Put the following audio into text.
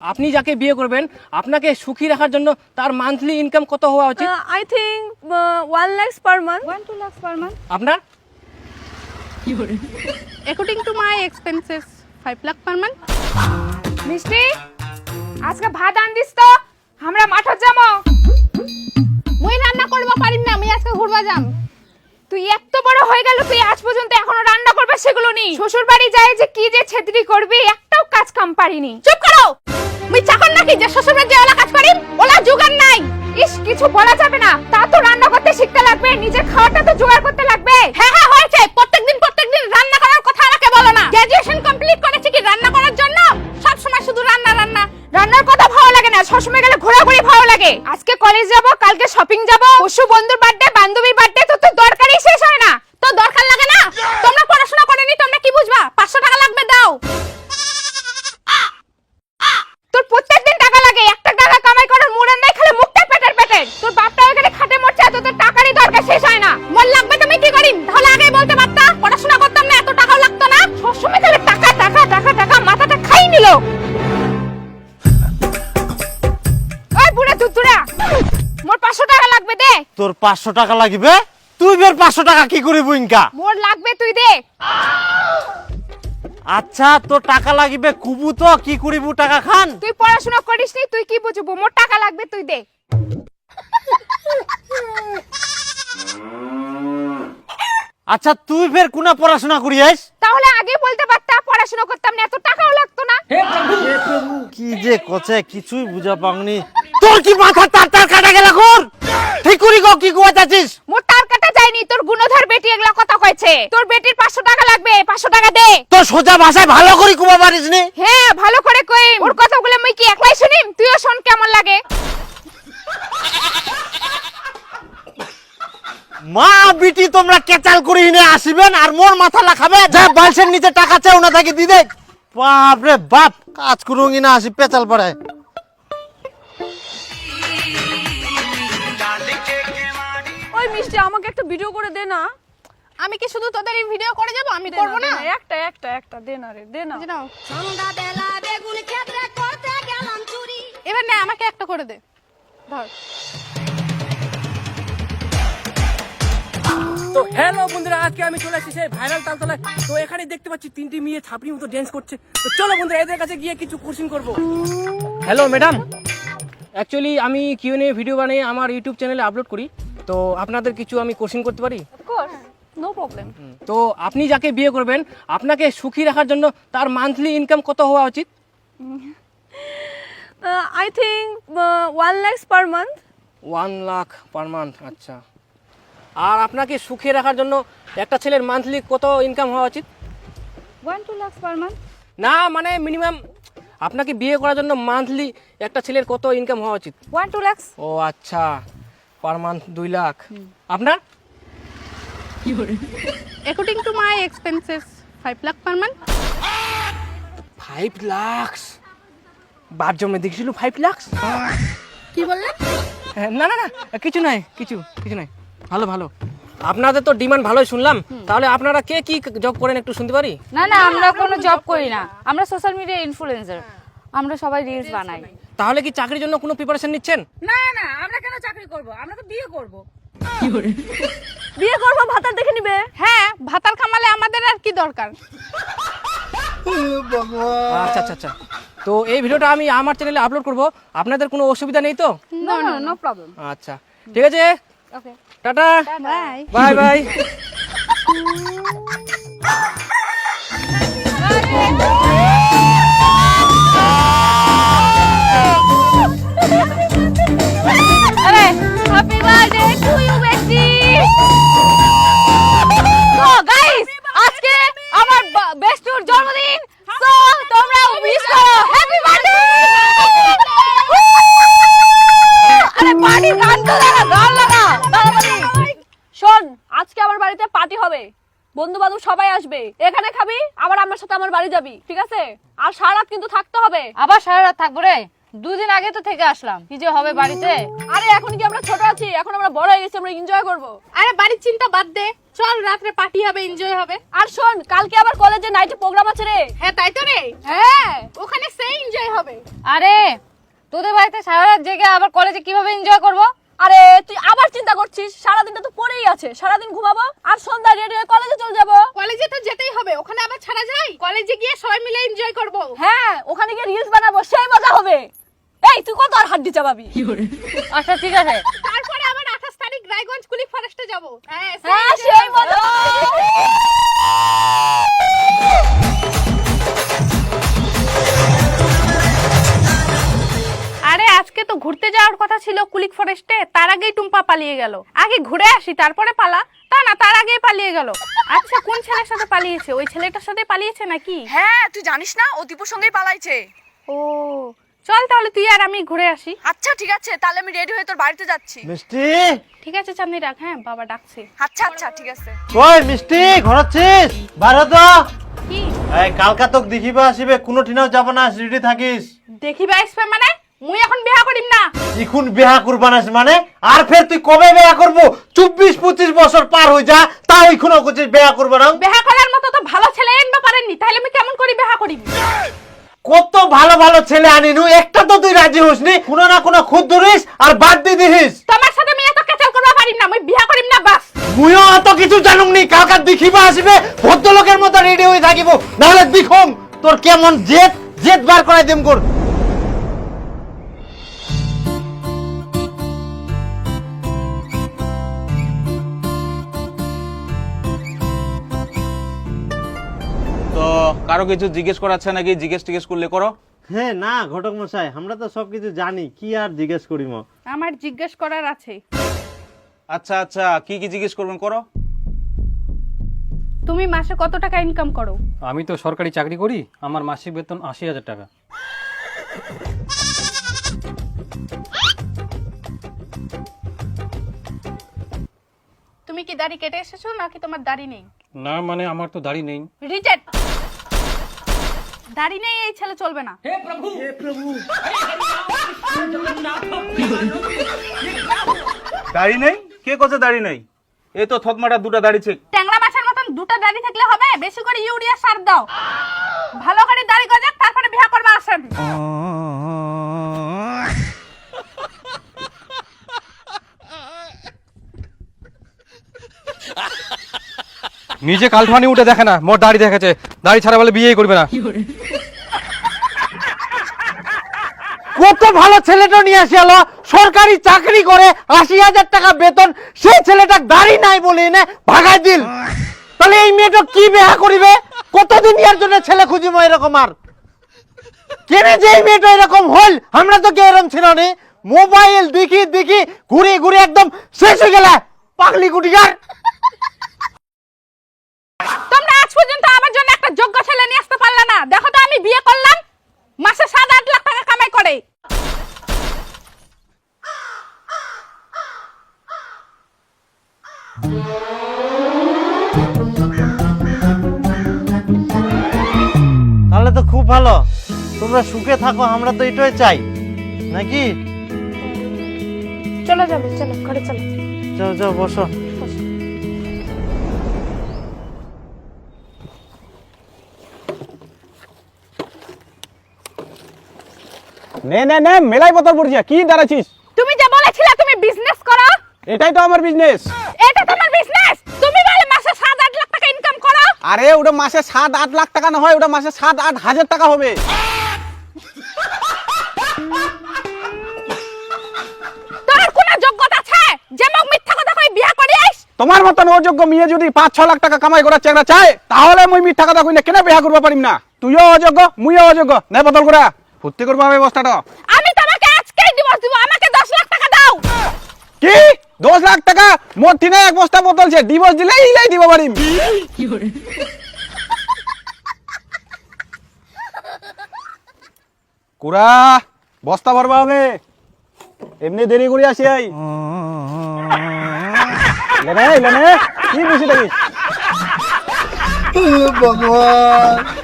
আপনি যাকে বিয়ে করবেন আপনাকে সুখী রাখার জন্য তার মান্থলি ইনকাম কত হওয়া উচিত? I I think uh, per month per month. One two lakhs per month. আপনার? According to my expenses, five lakh per month. মিষ্টি আজকে ভাত আন দিস তো। আমরা মাঠত যাব। মুই রান্না করব পারিম না আমি আজকে ঘুরবা যাম। তুই এত বড় হয়ে গেল তুই আজ পর্যন্ত এখনও রান্না করবে সেগুলো নি শ্বশুর বাড়ি যায় যে কি যে ছেত্রি করবি একটাও কাজ কাম পারিনি। চুপ করো! মুই চাকর নাকি যে শ্বশুরের যে ওলা কাজ করিম ওলা জুগান নাই। ইস, কিছু বলা যাবে না। তা তো রান্না করতে শিখতে লাগবে, নিজের খাওয়াটা তো জোগাড় করতে লাগবে। হ্যাঁ হ্যাঁ হয়েছে। প্রত্যেকদিন প্রত্যেকদিন রান্না করার কথা আমাকে বলো না। গ্র্যাজুয়েশন কমপ্লিট করেছি কি রান্না করার জন্য? সব সময় শুধু রান্না রান্না। রান্নার কথা ভালো লাগে না, সবসময় গেলে ঘোরাঘুরি ভালো লাগে। আজকে কলেজ যাব, কালকে শপিং যাব। পশু বন্ধুর বার্থডে বান্ধবীর বার্থডে তোর পাঁচশো টাকা লাগবে তুই বের পাঁচশো টাকা কি করিব ইনকা? মোর লাগবে তুই দে। আচ্ছা তোর টাকা লাগবে কুবু তো কি করিব টাকা খান? তুই পড়াশোনা করিস নি তুই কি বুঝব? মোর টাকা লাগবে তুই দে। আচ্ছা তুই ফের কোনা পড়াশোনা করিয়াস তাহলে আগে বলতে পারতা পড়াশোনা করতাম না এত টাকাও লাগতো না। কি যে কছে কিছুই বুঝা পাওনি। তোর কি মাথা তার তার কাটা গেল কর? করি গো কি কুয়া চাচ্ছিস মোর তার কাটা যায়নি তোর গুণধর বেটি এগুলা কথা কইছে। তোর বেটির পাঁচশো টাকা লাগবে পাঁচশো টাকা দে। তোর সোজা ভাষায় ভালো করে কুবা পারিস নি? হ্যাঁ ভালো করে কই। ওর কথাগুলো মুই কি একলাই শুনিম তুইও শোন কেমন লাগে। মা বিটি তোমরা কেচাল করি নে আসিবেন আর মোর মাথা লাখাবে যা বালসের নিচে টাকা চাও না থাকি দি দে। বাপ রে বাপ কাজ করুঙ্গি না আসি পেচাল পড়ায়। আমাকে একটা ভিডিও করে দে না। আমি কি শুধু তোদের এই ভিডিও করে যাব? আমি করব না একটা একটা একটা দে না রে দে না। বুঝে নাও। এবার না আমাকে একটা করে দে। ধর। তো হ্যালো বন্ধুরা আজকে আমি চলে এসেছি সেই ভাইরাল তালতলায়। তো এখানে দেখতে পাচ্ছি তিনটি মেয়ে ছাপড়ির মতো ড্যান্স করছে। তো চলো বন্ধুরা এদের কাছে গিয়ে কিছু কোশ্চিন করব। হ্যালো ম্যাডাম অ্যাকচুয়ালি আমি কিউ নিয়ে ভিডিও বানিয়ে আমার ইউটিউব চ্যানেলে আপলোড করি। তো আপনাদের কিছু আমি কোশ্চিন করতে পারি? নো প্রবলেম তো আপনি যাকে বিয়ে করবেন আপনাকে সুখী রাখার জন্য তার মান্থলি ইনকাম কত হওয়া উচিত? I think one lakhs per month one lakh per month আচ্ছা। আর আপনাকে সুখে রাখার জন্য একটা ছেলের মান্থলি কত ইনকাম হওয়া উচিত? One two lakhs per month না মানে মিনিমাম আপনাকে বিয়ে করার জন্য মান্থলি একটা ছেলের কত ইনকাম হওয়া উচিত? ওয়ান টু লাখস ও আচ্ছা। পার মান্থ দুই লাখ। আপনার? According to my expenses five lakh per month five lakhs বাপ জন্মে দেখছিল ফাইভ লাখস কি বললেন? না না না কিছু নাই কিছু কিছু নাই। ভালো ভালো। আপনাদের তো ডিমান্ড ভালোই শুনলাম। তাহলে আপনারা কে কি জব করেন একটু শুনতে পারি? না না আমরা কোনো জব করি না। আমরা সোশ্যাল মিডিয়া ইনফ্লুয়েন্সার আমরা সবাই রিলস বানাই। তাহলে কি চাকরির জন্য কোনো প্রিপারেশন নিচ্ছেন? না না আমরা কেন চাকরি করব? আমরা তো বিয়ে করব। বিয়ে করব ভাতার দেখে নিবে? হ্যাঁ ভাতার কামালে আমাদের আর কি দরকার? আচ্ছা আচ্ছা আচ্ছা। তো এই ভিডিওটা আমি আমার চ্যানেলে আপলোড করব। আপনাদের কোনো অসুবিধা নেই তো? নো নো নো প্রবলেম আচ্ছা ঠিক আছে? Okay tata. Bye bye bye আরে বন্ধু বান্ধব সবাই আসবে। এখানে খাবি আবার আমার সাথে আমার বাড়ি যাবি ঠিক আছে? আর সারা রাত কিন্তু থাকতে হবে। আবার সারা রাত থাকব রে? দুদিন আগে তো থেকে আসলাম। কি যে হবে বাড়িতে? আরে এখন কি আমরা ছোট আছি? এখন আমরা বড় হয়ে গেছি আমরা এনজয় করব। আরে বাড়ির চিন্তা বাদ দে। চল রাত্রে পার্টি হবে এনজয় হবে। আর শোন কালকে আবার কলেজে নাইটে প্রোগ্রাম আছে রে। হ্যাঁ তাই তো রে? হ্যাঁ। ওখানে সেই এনজয় হবে। আরে তোদের বাড়িতে সারা রাত জেগে আবার কলেজে কীভাবে এনজয় করব? আরে তুই আবার চিন্তা করছিস? সারাদিনটা তো পড়েই আছে। সারাদিন ঘুমাবো আর সন্ধ্যা রেডি হয়ে কলেজে চলে যাব। কলেজে তো যেতেই হবে ওখানে আবার ছাড়া যায়? কলেজে গিয়ে সবাই মিলে এনজয় করব। হ্যাঁ ওখানে গিয়ে রিলস বানাবো সেই মজা হবে। এই তুই কত আর হাড্ডি চাবাবি আচ্ছা ঠিক আছে। যাওয়ার কথা ছিল কুলিক ফরেস্টে তার আগেই টুম্পা পালিয়ে গেল। আগে ঘুরে আসি তারপরে পালা। তা না তার আগেই পালিয়ে গেল। আচ্ছা কোন ছেলের সাথে পালিয়েছে? ওই ছেলেটার সাথে পালিয়েছে নাকি? হ্যাঁ তুই জানিস না ও দীপুর সঙ্গেই পালাইছে। ও চল তাহলে তুই আর আমি ঘুরে আসি। আচ্ছা ঠিক আছে তাহলে আমি রেডি হয়ে তোর বাড়িতে যাচ্ছি। মিষ্টি! ঠিক আছে চাঁদনি রাখ হ্যাঁ বাবা ডাকছে। আচ্ছা আচ্ছা ঠিক আছে। কই মিষ্টি ঘরছিস বারো তো। কি? এই কালকা তোক দেখিবা আসিবে কোনো ঠিনাও যাব না রেডি থাকিস। দেখিবা আসবে মানে? মুই এখন বিয়া করিম না। এখন বিয়া করবানাস মানে? আর ফের তুই কবে বিয়া করব? চব্বিশ পঁচিশ বছর পার হয়ে যা তা ওইখানে করছিস বিয়া করব না। বিয়া করার মতো তো ভালো ছেলে আনবা পারেননি তাহলে আমি কেমন করে বিয়া করিম? কত ভালো ভালো ছেলে আনিনু একটা তো তুই রাজি হসনি কোনো না কোনো খুদ ধরিস আর বাদ দিয়ে দিস তোমার সাথে আমি এত কেচাল করবা পারিম না মুই বিয়া করিম না বাস। মুইও অত কিছু জানুম নি কালকা দেখিবা আসবে ভদ্রলোকের মতো রেডি হয়ে থাকিব নাহলে দেখুম তোর কেমন জেদ? জেদ বার করাই দিম কর কারও কিছু জিজ্ঞেস করাচ্ছে নাকি? জিজ্ঞেস টিজ্ঞেস করলে করো। হ্যাঁ না ঘটক মশাই আমরা তো সব কিছু জানি। কি আর জিজ্ঞেস করিম? আমার জিজ্ঞেস করার আছে। আচ্ছা আচ্ছা কি কি জিজ্ঞেস করবেন করো। তুমি মাসে কত টাকা ইনকাম করো? আমি তো সরকারি চাকরি করি আমার মাসিক বেতন আশি হাজার টাকা। তুমি কি দাড়ি কেটে এসেছ নাকি তোমার দাড়ি নেই? না মানে আমার তো দাড়ি নেই। রিজেক্ট দাড়ি নেই এই ছেলে চলবে না। দাড়ি নেই? কে কোথায় দাড়ি নেই? এই তো থতমাটা দুটো দাড়িছে ট্যাংরা মাছের মতন দুটো দাড়ি থাকলে হবে বেশি করে ইউরিয়া সার দাও। ভালো করে দাড়ি গজাক তারপরে বিয়া করবে আসেন নিজে কালঠানি উঠে দেখে না মোর দাড়ি দেখেছে। দাড়ি ছাড়া বলে বিয়েই করবে না। কত ভালো ছেলেটা নিয়ে আসি আলো, সরকারি চাকরি করে আশি হাজার টাকা বেতন, সেই ছেলেটা দাড়ি নাই বলে এনে ভাগাই দিল। তাহলে এই মেয়েটা কি বিয়া করিবে? কতদিন ইয়ার জন্য ছেলে খুঁজিব এরকম আর? কেনে যে এই মেয়েটা এরকম হল? আমরা তো কেউ এরকম ছিল মোবাইল দেখি দেখি, ঘুরে ঘুরে একদম শেষ হয়ে গেল পাগলি গুটিকার তোমরা আজ পর্যন্ত আমার জন্য একটা যোগ্য তোমরা সুখে থাকো আমরা তো এটাই চাই। নাকি? চলো যাবে চলো ঘরে চলো। যাও যাও বসো। নে নে নে মেলাই পড়ছে কি দাঁড়াচ্ছিস? তুমি যে বলেছিলে তুমি বিজনেস করো? এটাই তো আমার বিজনেস এটা তোমার বিজনেস তুমি বলে মাসে সাত আট লাখ টাকা ইনকাম করো? আরে ওটা মাসে সাত আট লাখ টাকা না হয় ওটা মাসে সাত আট হাজার টাকা হবে। তোর কোনো যোগ্যতা আছে? যে মোক মিথ্যা কথা কই বিয়া করিস তোমার মতন অযোগ্য মেয়ে যদি পাঁচ ছ লাখ টাকা কামাই করার চেষ্টা চায় তাহলে মুই মিথ্যা কথা কই না কেন বিয়া করবা পারিম না? তুইও অযোগ্য মুইও অযোগ্য। নে বদল করে ফুর্তি করবা ব্যবস্থাটা আমি তোমাকে আজকেই ডিভোর্স দিব আমাকে দশ লাখ টাকা দাও। কি? দশ লাখ টাকা? মোট তিনে এক বস্তা বোতলছে ডিভোর্স দিলে ইলাই দিব পারিম কুড়া, বস্তা ভরবা হবে। এমনি দেরি করে আসি আই। লেনে লেনে, কি বুঝি থাকিস? ভগবান।